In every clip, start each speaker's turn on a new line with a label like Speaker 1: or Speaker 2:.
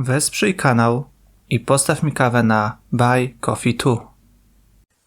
Speaker 1: Wesprzyj kanał i postaw mi kawę na Buy Coffee 2.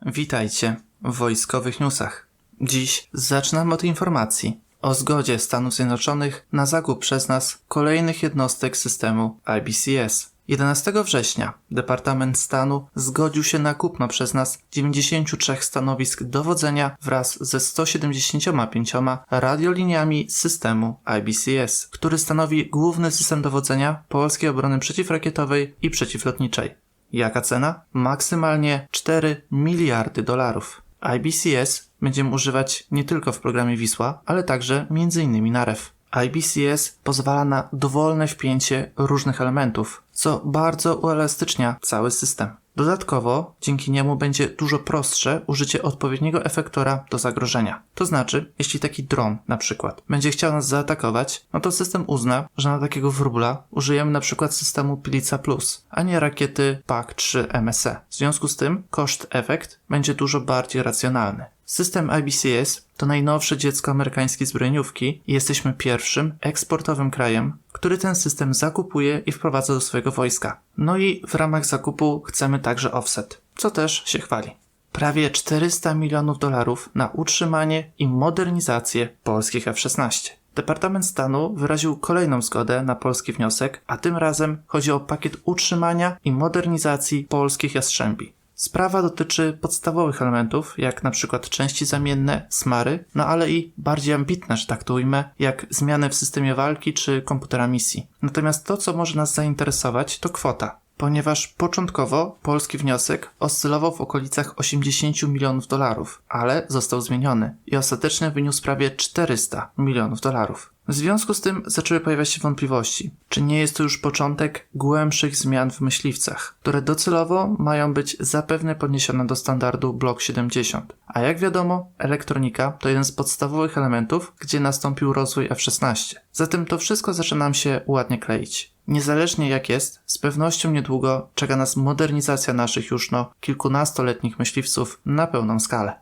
Speaker 1: Witajcie w wojskowych newsach. Dziś zaczynamy od informacji o zgodzie Stanów Zjednoczonych na zakup przez nas kolejnych jednostek systemu IBCS. 11 września Departament Stanu zgodził się na kupno przez nas 93 stanowisk dowodzenia wraz ze 175 radioliniami systemu IBCS, który stanowi główny system dowodzenia polskiej obrony przeciwrakietowej i przeciwlotniczej. Jaka cena? Maksymalnie 4 miliardy dolarów. IBCS będziemy używać nie tylko w programie Wisła, ale także m.in. na REF. IBCS pozwala na dowolne wpięcie różnych elementów, co bardzo uelastycznia cały system. Dodatkowo, dzięki niemu będzie dużo prostsze użycie odpowiedniego efektora do zagrożenia. To znaczy, jeśli taki dron na przykład będzie chciał nas zaatakować, no to system uzna, że na takiego wróbla użyjemy na przykład systemu Pilica Plus, a nie rakiety PAK-3 MSE. W związku z tym koszt-efekt będzie dużo bardziej racjonalny. System IBCS to najnowsze dziecko amerykańskiej zbrojeniówki i jesteśmy pierwszym eksportowym krajem, który ten system zakupuje i wprowadza do swojego wojska. No i w ramach zakupu chcemy także offset, co też się chwali. Prawie 400 milionów dolarów na utrzymanie i modernizację polskich F-16. Departament Stanu wyraził kolejną zgodę na polski wniosek, a tym razem chodzi o pakiet utrzymania i modernizacji polskich Jastrzębi. Sprawa dotyczy podstawowych elementów, jak na przykład części zamienne, smary, no ale i bardziej ambitne, że tak to ujmę, jak zmiany w systemie walki czy komputera misji. Natomiast to, co może nas zainteresować, to kwota ponieważ początkowo polski wniosek oscylował w okolicach 80 milionów dolarów, ale został zmieniony i ostatecznie wyniósł prawie 400 milionów dolarów. W związku z tym zaczęły pojawiać się wątpliwości, czy nie jest to już początek głębszych zmian w myśliwcach, które docelowo mają być zapewne podniesione do standardu Block 70. A jak wiadomo, elektronika to jeden z podstawowych elementów, gdzie nastąpił rozwój F-16. Zatem to wszystko zaczyna nam się ładnie kleić. Niezależnie jak jest, z pewnością niedługo czeka nas modernizacja naszych już no kilkunastoletnich myśliwców na pełną skalę.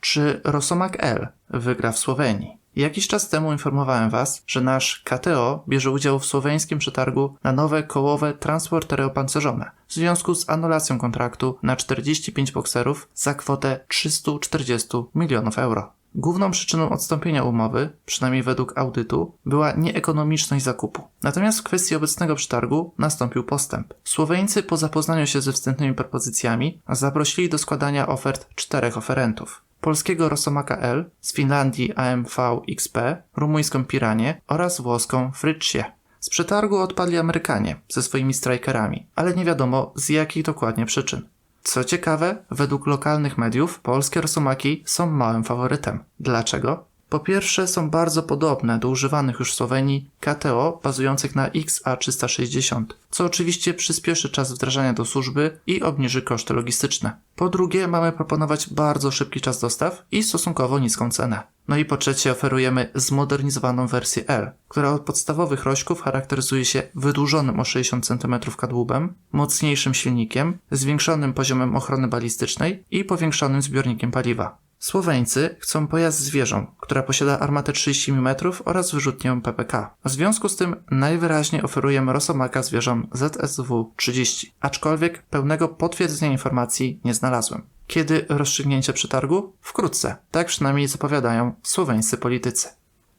Speaker 1: Czy Rosomak L wygra w Słowenii? Jakiś czas temu informowałem Was, że nasz KTO bierze udział w słoweńskim przetargu na nowe kołowe transportery opancerzone w związku z anulacją kontraktu na 45 bokserów za kwotę 340 milionów euro. Główną przyczyną odstąpienia umowy, przynajmniej według audytu, była nieekonomiczność zakupu. Natomiast w kwestii obecnego przetargu nastąpił postęp. Słoweńcy po zapoznaniu się ze wstępnymi propozycjami zaprosili do składania ofert czterech oferentów. Polskiego Rosomaka L, z Finlandii AMV XP, rumuńską Piranie oraz włoską Fritschie. Z przetargu odpadli Amerykanie ze swoimi strajkerami, ale nie wiadomo z jakich dokładnie przyczyn. Co ciekawe, według lokalnych mediów polskie rosomaki są małym faworytem. Dlaczego? Po pierwsze są bardzo podobne do używanych już w Słowenii KTO bazujących na XA360, co oczywiście przyspieszy czas wdrażania do służby i obniży koszty logistyczne. Po drugie mamy proponować bardzo szybki czas dostaw i stosunkowo niską cenę. No i po trzecie oferujemy zmodernizowaną wersję L, która od podstawowych rośków charakteryzuje się wydłużonym o 60 cm kadłubem, mocniejszym silnikiem, zwiększonym poziomem ochrony balistycznej i powiększonym zbiornikiem paliwa. Słoweńcy chcą pojazd z wieżą, która posiada armatę 30 mm oraz wyrzutnię PPK. W związku z tym najwyraźniej oferujemy Rosomaka z wieżą ZSW-30, aczkolwiek pełnego potwierdzenia informacji nie znalazłem. Kiedy rozstrzygnięcie przetargu? Wkrótce, tak przynajmniej zapowiadają słoweńscy politycy.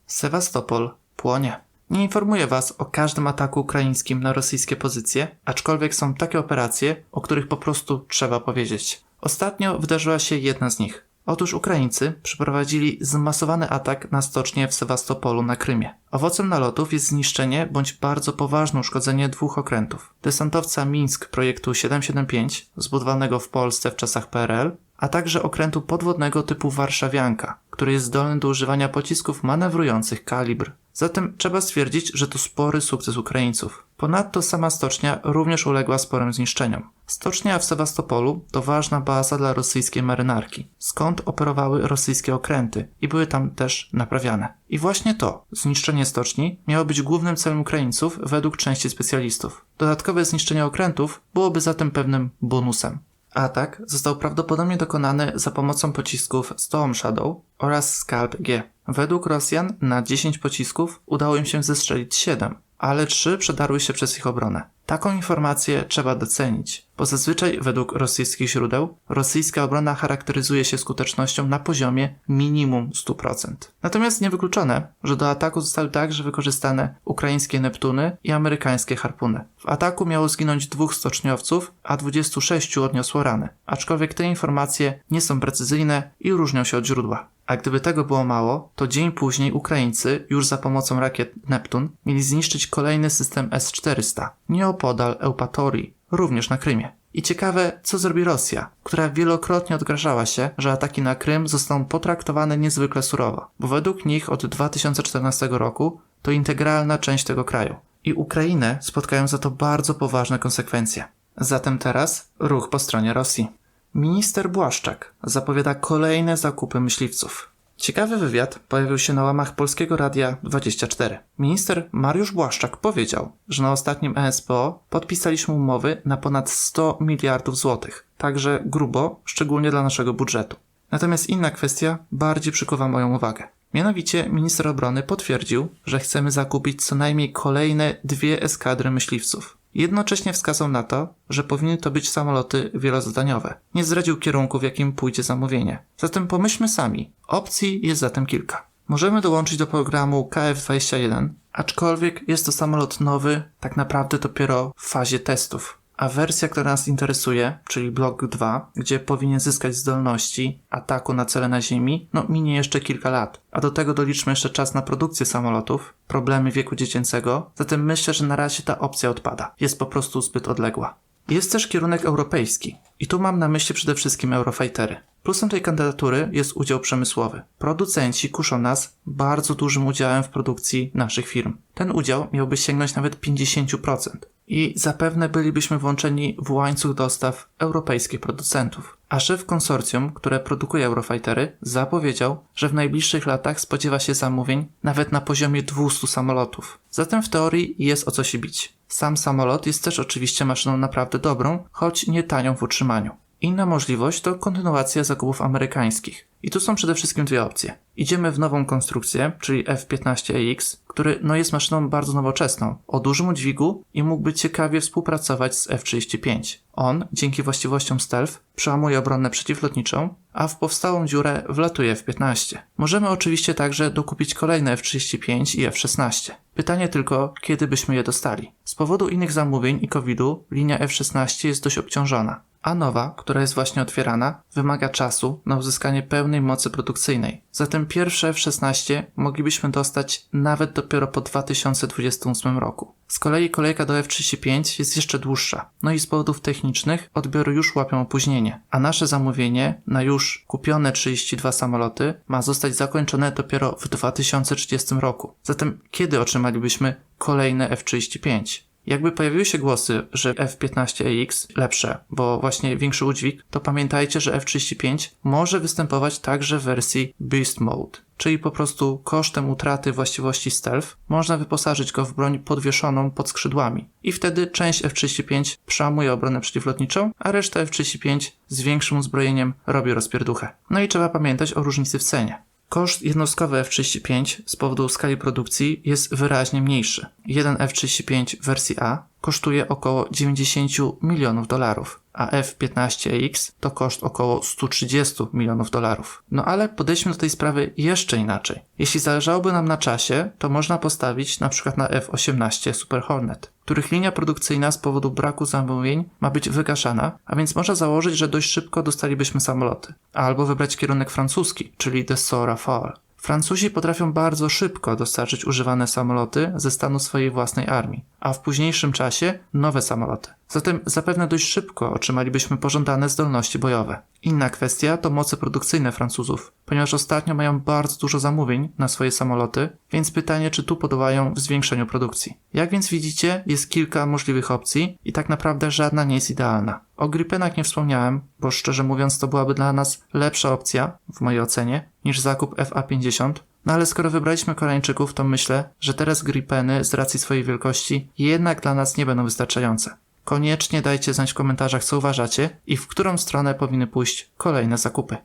Speaker 1: Sewastopol płonie. Nie informuję Was o każdym ataku ukraińskim na rosyjskie pozycje, aczkolwiek są takie operacje, o których po prostu trzeba powiedzieć. Ostatnio wydarzyła się jedna z nich. Otóż Ukraińcy przeprowadzili zmasowany atak na stocznię w Sewastopolu na Krymie. Owocem nalotów jest zniszczenie bądź bardzo poważne uszkodzenie dwóch okrętów. Desantowca Mińsk projektu 775, zbudowanego w Polsce w czasach PRL, a także okrętu podwodnego typu Warszawianka, który jest zdolny do używania pocisków manewrujących kalibr. Zatem trzeba stwierdzić, że to spory sukces Ukraińców. Ponadto sama stocznia również uległa sporym zniszczeniom. Stocznia w Sewastopolu to ważna baza dla rosyjskiej marynarki, skąd operowały rosyjskie okręty i były tam też naprawiane. I właśnie to, zniszczenie stoczni, miało być głównym celem Ukraińców według części specjalistów. Dodatkowe zniszczenie okrętów byłoby zatem pewnym bonusem. Atak został prawdopodobnie dokonany za pomocą pocisków Storm Shadow oraz Scalp G. Według Rosjan na 10 pocisków udało im się zestrzelić 7, ale trzy przedarły się przez ich obronę. Taką informację trzeba docenić, bo zazwyczaj według rosyjskich źródeł rosyjska obrona charakteryzuje się skutecznością na poziomie minimum 100%. Natomiast niewykluczone, że do ataku zostały także wykorzystane ukraińskie Neptuny i amerykańskie harpuny. W ataku miało zginąć dwóch stoczniowców, a 26 odniosło rany, aczkolwiek te informacje nie są precyzyjne i różnią się od źródła. A gdyby tego było mało, to dzień później Ukraińcy, już za pomocą rakiet Neptun, mieli zniszczyć kolejny system S-400, nieopodal Eupatorii, również na Krymie. I ciekawe, co zrobi Rosja, która wielokrotnie odgrażała się, że ataki na Krym zostaną potraktowane niezwykle surowo, bo według nich od 2014 roku to integralna część tego kraju. I Ukrainę spotkają za to bardzo poważne konsekwencje. Zatem teraz ruch po stronie Rosji. Minister Błaszczak zapowiada kolejne zakupy myśliwców. Ciekawy wywiad pojawił się na łamach Polskiego Radia 24. Minister Mariusz Błaszczak powiedział, że na ostatnim ESPO podpisaliśmy umowy na ponad 100 miliardów złotych, także grubo, szczególnie dla naszego budżetu. Natomiast inna kwestia bardziej przykuwa moją uwagę. Mianowicie minister obrony potwierdził, że chcemy zakupić co najmniej kolejne dwie eskadry myśliwców. Jednocześnie wskazał na to, że powinny to być samoloty wielozadaniowe. Nie zdradził kierunku, w jakim pójdzie zamówienie. Zatem pomyślmy sami. Opcji jest zatem kilka. Możemy dołączyć do programu KF-21, aczkolwiek jest to samolot nowy, tak naprawdę dopiero w fazie testów. A wersja, która nas interesuje, czyli Block 2, gdzie powinien zyskać zdolności ataku na cele na Ziemi, no minie jeszcze kilka lat. A do tego doliczmy jeszcze czas na produkcję samolotów, problemy wieku dziecięcego, zatem myślę, że na razie ta opcja odpada. Jest po prostu zbyt odległa. Jest też kierunek europejski. I tu mam na myśli przede wszystkim Eurofightery. Plusem tej kandydatury jest udział przemysłowy. Producenci kuszą nas bardzo dużym udziałem w produkcji naszych firm. Ten udział miałby sięgnąć nawet 50% i zapewne bylibyśmy włączeni w łańcuch dostaw europejskich producentów. A szef konsorcjum, które produkuje Eurofightery, zapowiedział, że w najbliższych latach spodziewa się zamówień nawet na poziomie 200 samolotów. Zatem w teorii jest o co się bić. Sam samolot jest też oczywiście maszyną naprawdę dobrą, choć nie tanią w utrzymaniu. Inna możliwość to kontynuacja zakupów amerykańskich. I tu są przede wszystkim dwie opcje. Idziemy w nową konstrukcję, czyli F-15EX, który no jest maszyną bardzo nowoczesną, o dużym udźwigu i mógłby ciekawie współpracować z F-35. On, dzięki właściwościom stealth, przełamuje obronę przeciwlotniczą, a w powstałą dziurę wlatuje F-15. Możemy oczywiście także dokupić kolejne F-35 i F-16. Pytanie tylko, kiedy byśmy je dostali. Z powodu innych zamówień i COVID-u linia F-16 jest dość obciążona a nowa, która jest właśnie otwierana, wymaga czasu na uzyskanie pełnej mocy produkcyjnej. Zatem pierwsze F-16 moglibyśmy dostać nawet dopiero po 2028 roku. Z kolei kolejka do F-35 jest jeszcze dłuższa, no i z powodów technicznych odbiory już łapią opóźnienie, a nasze zamówienie na już kupione 32 samoloty ma zostać zakończone dopiero w 2030 roku. Zatem kiedy otrzymalibyśmy kolejne F-35? Jakby pojawiły się głosy, że F-15EX lepsze, bo właśnie większy udźwig, to pamiętajcie, że F-35 może występować także w wersji Beast Mode, czyli po prostu kosztem utraty właściwości stealth można wyposażyć go w broń podwieszoną pod skrzydłami. I wtedy część F-35 przełamuje obronę przeciwlotniczą, a reszta F-35 z większym uzbrojeniem robi rozpierduchę. No i trzeba pamiętać o różnicy w cenie. Koszt jednostkowy F-35 z powodu skali produkcji jest wyraźnie mniejszy. Jeden F-35 wersji A kosztuje około 90 milionów dolarów, a F-15X to koszt około 130 milionów dolarów. No ale podejdźmy do tej sprawy jeszcze inaczej. Jeśli zależałoby nam na czasie, to można postawić na przykład na F-18 Super Hornet, których linia produkcyjna z powodu braku zamówień ma być wygaszana, a więc można założyć, że dość szybko dostalibyśmy samoloty. Albo wybrać kierunek francuski, czyli Dassault Rafale. Francuzi potrafią bardzo szybko dostarczyć używane samoloty ze stanu swojej własnej armii, a w późniejszym czasie nowe samoloty. Zatem zapewne dość szybko otrzymalibyśmy pożądane zdolności bojowe. Inna kwestia to moce produkcyjne Francuzów, ponieważ ostatnio mają bardzo dużo zamówień na swoje samoloty, więc pytanie, czy tu podołają w zwiększeniu produkcji. Jak więc widzicie, jest kilka możliwych opcji i tak naprawdę żadna nie jest idealna. O Gripenach nie wspomniałem, bo szczerze mówiąc to byłaby dla nas lepsza opcja, w mojej ocenie, niż zakup FA-50, no ale skoro wybraliśmy Koreańczyków, to myślę, że teraz Gripeny z racji swojej wielkości jednak dla nas nie będą wystarczające. Koniecznie dajcie znać w komentarzach, co uważacie i w którą stronę powinny pójść kolejne zakupy.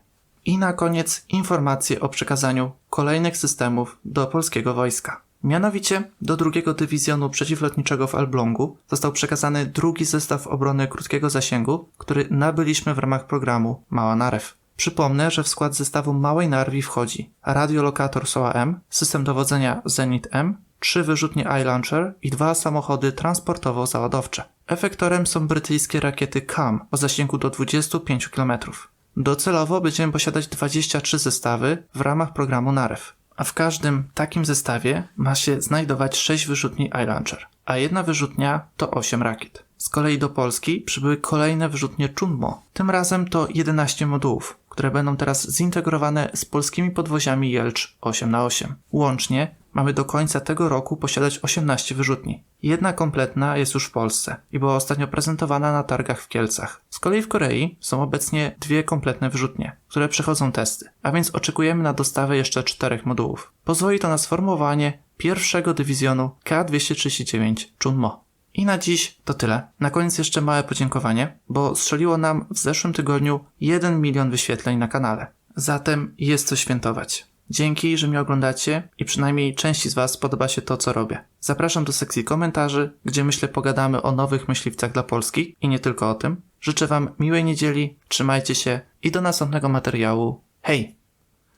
Speaker 1: I na koniec informacje o przekazaniu kolejnych systemów do polskiego wojska. Mianowicie do drugiego dywizjonu przeciwlotniczego w Elblągu został przekazany drugi zestaw obrony krótkiego zasięgu, który nabyliśmy w ramach programu Mała Narew. Przypomnę, że w skład zestawu Małej Narwi wchodzi radiolokator SOA-M, system dowodzenia Zenit-M, trzy wyrzutnie iLauncher i dwa samochody transportowo-załadowcze. Efektorem są brytyjskie rakiety CAM o zasięgu do 25 km. Docelowo będziemy posiadać 23 zestawy w ramach programu NAREW, a w każdym takim zestawie ma się znajdować 6 wyrzutni iLauncher, a jedna wyrzutnia to 8 rakiet. Z kolei do Polski przybyły kolejne wyrzutnie Chunmo. Tym razem to 11 modułów, które będą teraz zintegrowane z polskimi podwoziami Jelcz 8x8. Łącznie mamy do końca tego roku posiadać 18 wyrzutni. Jedna kompletna jest już w Polsce i była ostatnio prezentowana na targach w Kielcach. Z kolei w Korei są obecnie dwie kompletne wyrzutnie, które przechodzą testy, a więc oczekujemy na dostawę jeszcze czterech modułów. Pozwoli to na sformułowanie pierwszego dywizjonu K-239 Chunmo. I na dziś to tyle. Na koniec jeszcze małe podziękowanie, bo strzeliło nam w zeszłym tygodniu 1 milion wyświetleń na kanale. Zatem jest co świętować. Dzięki, że mnie oglądacie i przynajmniej części z Was podoba się to, co robię. Zapraszam do sekcji komentarzy, gdzie myślę pogadamy o nowych myśliwcach dla Polski i nie tylko o tym. Życzę Wam miłej niedzieli, trzymajcie się i do następnego materiału. Hej!